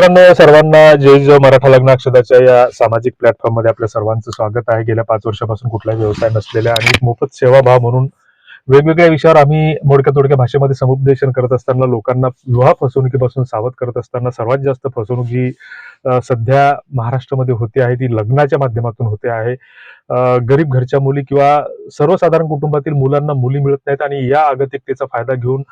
मित्रांनो सर्वांना जय जय मराठा लग्न अक्षदाच्या या सामाजिक प्लॅटफॉर्ममध्ये आपल्या सर्वांचं स्वागत आहे. गेल्या पाच वर्षापासून कुठलाही व्यवसाय नसलेल्या आणि एक मोफत सेवाभाव म्हणून वेगवेगळ्या विषयावर आम्ही मोडक्या तोडक्या भाषेमध्ये समुपदेशन करत असताना लोकांना विवाह फसवणुकीपासून सावध करत असताना सर्वात जास्त फसवणूक जी सध्या महाराष्ट्रामध्ये होते आहे. ती लग्नाच्या माध्यमातून होते आहे. गरीब घरच्या मुली किंवा सर्वसाधारण कुटुंबातील मुलांना मुली मिळत नाहीत आणि या अगतिकतेचा फायदा घेऊन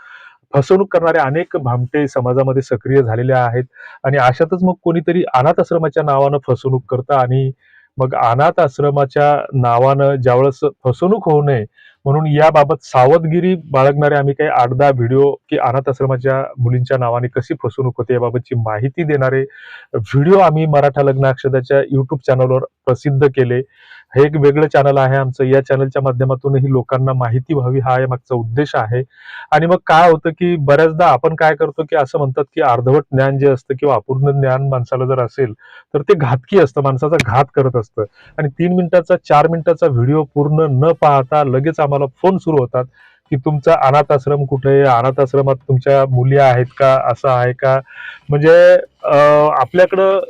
फसवणूक करणारे अनेक भामटे समाजामध्ये सक्रिय झालेले आहेत. आणि अशातच मग कोणीतरी अनाथ आश्रमाच्या नावानं फसवणूक करतं आणि मग अनाथ आश्रमाच्या नावानं ज्यावेळेस फसवणूक होऊ नये म्हणून याबाबत सावधगिरी बाळगणारे आम्ही काही आठ दहा व्हिडिओ की अनाथ आश्रमाच्या मुलींच्या नावाने कशी फसवणूक होते याबाबतची माहिती देणारे व्हिडिओ आम्ही मराठा लग्न अक्षदाच्या युट्यूब चॅनलवर प्रसिद्ध केले. हे एक वेगळं चॅनल आहे आमचं. या चॅनलच्या माध्यमातूनही लोकांना माहिती व्हावी हा या मागचा उद्देश आहे. आणि मग काय होतं की बऱ्याचदा आपण काय करतो की असं म्हणतात की अर्धवट ज्ञान जे असतं किंवा अपूर्ण ज्ञान माणसाला जर असेल तर ते घातकी असतं माणसाचा घात करत असतं. आणि तीन मिनिटाचा चार मिनिटाचा व्हिडिओ पूर्ण न पाहता लगेच आम्हाला फोन सुरू होतात की तुमचा अनाथ आश्रम कुठे आहे? अनाथ आश्रमात तुमच्या मुली आहेत का? असं आहे का? म्हणजे आपल्याकडं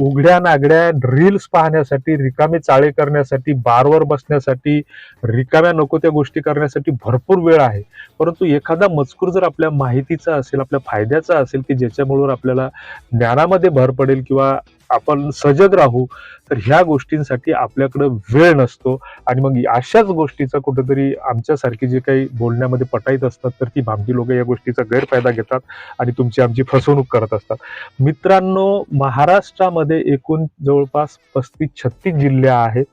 उघड्या नागड्या रील्स पाहण्यासाठी रिकामे चाळे करण्यासाठी बारवर बसण्यासाठी रिकाम्या नको त्या गोष्टी करण्यासाठी भरपूर वेळ आहे. परंतु एखादा मजकूर जर आपल्या माहितीचा असेल आपल्या फायद्याचा असेल की ज्याच्यामुळे आपल्याला ज्ञानामध्ये भर पडेल किंवा आपण सजग राहू तर ह्या गोष्टींसाठी आपल्याकडं वेळ नसतो. आणि मग अशाच गोष्टीचा कुठेतरी आमच्यासारखी जे काही बोलण्यामध्ये पटाईत असतात तर ती भामजी लोक या गोष्टीचा गैरफायदा घेतात आणि तुमची आमची फसवणूक करत असतात. मित्रांनो महाराष्ट्रामध्ये एकूण जवळपास पस्तीस छत्तीस जिल्हे आहेत.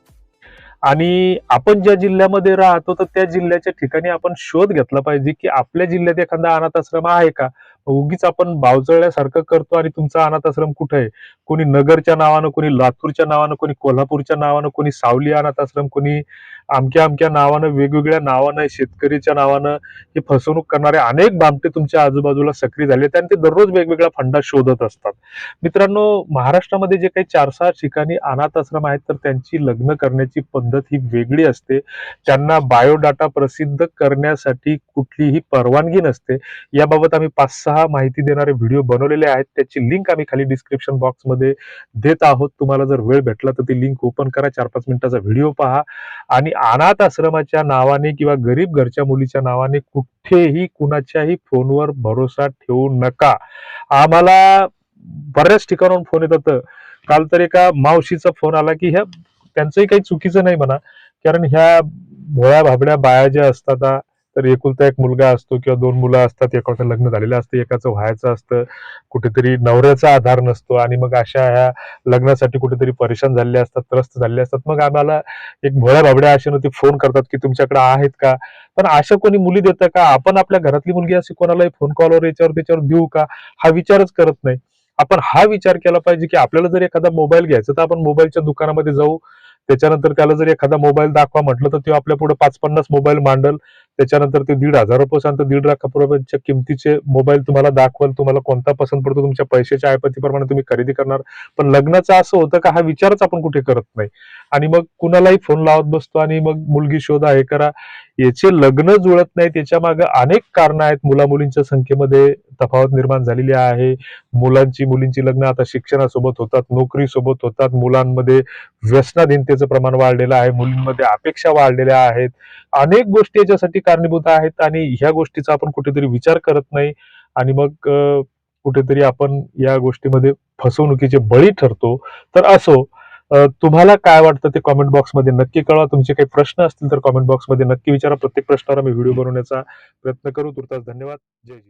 आणि आपण ज्या जिल्ह्यामध्ये राहतो तर त्या जिल्ह्याच्या ठिकाणी आपण शोध घेतला पाहिजे की आपल्या जिल्ह्यात एखादा अनाथ आश्रम आहे का? उगीच आपण बावचळल्यासारखं करतो आणि तुमचा अनाथ आश्रम कुठे आहे? कोणी नगरच्या नावानं कोणी लातूरच्या नावानं कोणी कोल्हापूरच्या नावानं कोणी सावली अनाथ आश्रम कोणी आमक्या अमक्या नावानं वेगवेगळ्या नावानं शेतकरीच्या नावानं हे फसवणूक करणारे अनेक बामटे तुमच्या आजूबाजूला सक्रिय झाले आणि ते दररोज वेगवेगळ्या फंडा शोधत असतात. मित्रांनो महाराष्ट्रामध्ये जे काही चार सहा ठिकाणी अनाथ आश्रम आहेत तर त्यांची लग्न करण्याची पद्धत ही वेगळी असते. त्यांना बायोडाटा प्रसिद्ध करण्यासाठी कुठलीही परवानगी नसते. याबाबत आम्ही पाच सहा माहिती देणारे व्हिडिओ बनवलेले आहेत. त्याची लिंक आम्ही खाली डिस्क्रिप्शन बॉक्समध्ये देत आहोत. तुम्हाला जर वेळ भेटला तर ती लिंक ओपन करा. चार पाच मिनिटाचा व्हिडिओ पहा. आणि अनाथ आश्रमाच्या नावाने किंवा गरीब घरच्या मुलीच्या नावाने कुठेही कुणाच्याही फोनवर भरोसा ठेवू नका. आम्हाला बऱ्याच ठिकाणाहून फोन येतात. काल तर एका मावशीचा फोन आला की ह्या त्यांचंही काही चुकीचं नाही म्हणा. कारण ह्या भोळ्या भाबड्या बाया ज्या असतात तर एकुलता एक मुलगा असतो किंवा दोन मुलं असतात एकाचं लग्न झालेलं असतं एकाचं व्हायचं असतं. कुठेतरी नवऱ्याचा आधार नसतो आणि मग अशा ह्या लग्नासाठी कुठेतरी परेशान झालेले असतात त्रस्त झालेले असतात. मग आम्हाला एक भोळ्या भाबड्या अशा ते फोन करतात की तुमच्याकडे आहेत का? पण अशा कोणी मुली देतं का? आपण आपल्या घरातली मुलगी अशी कोणालाही फोन कॉलवर याच्यावर त्याच्यावर देऊ का? हा विचारच करत नाही. आपण हा विचार केला पाहिजे की आपल्याला जर एखादा मोबाईल घ्यायचा तर आपण मोबाईलच्या दुकानामध्ये जाऊ. त्याच्यानंतर त्याला जर एखादा मोबाईल दाखवा म्हटलं तर तो आपल्या पुढे पाच पन्नास मोबाईल मांडल. त्याच्यानंतर ते दीड हजार रुपये सांगतो दीड लाखापर्यंतच्या किमतीचे मोबाईल तुम्हाला दाखवाल तुम्हाला कोणता पसंत पडतो तुमच्या पैशाच्या आयपतीप्रमाणे तुम्ही खरेदी करणार. पण लग्नाचं असं होतं का हा विचारच आपण कुठे करत नाही. आणि मग कुणालाही फोन लावत बसतो आणि मग मुलगी शोधा हे करा. याचे लग्न जुळत नाही त्याच्यामागे अनेक कारण आहेत मुला मुलींच्या संख्येमध्ये. तफावत निर्माण झालेली आहे. मुलांची मुलींची लग्न आता शिक्षणासोबत होतात नोकरीसोबत होतात. मुलांमध्ये व्यसनाधीनतेचं प्रमाण वाढलेलं आहे. मुलींमध्ये अपेक्षा वाढलेल्या आहेत. अनेक गोष्टी याच्यासाठी कारणीभूत आहेत आणि ह्या गोष्टीचा आपण कुठेतरी विचार करत नाही. आणि मग कुठेतरी आपण या गोष्टीमध्ये फसवणुकीचे बळी ठरतो. तर असो तुम्हाला काय वाटतं ते कॉमेंट बॉक्समध्ये नक्की कळवा. तुमचे काही प्रश्न असतील तर कॉमेंट बॉक्समध्ये नक्की विचारा. प्रत्येक प्रश्नावर आम्ही व्हिडिओ बनवण्याचा प्रयत्न करू. तुर्तास धन्यवाद. जय जय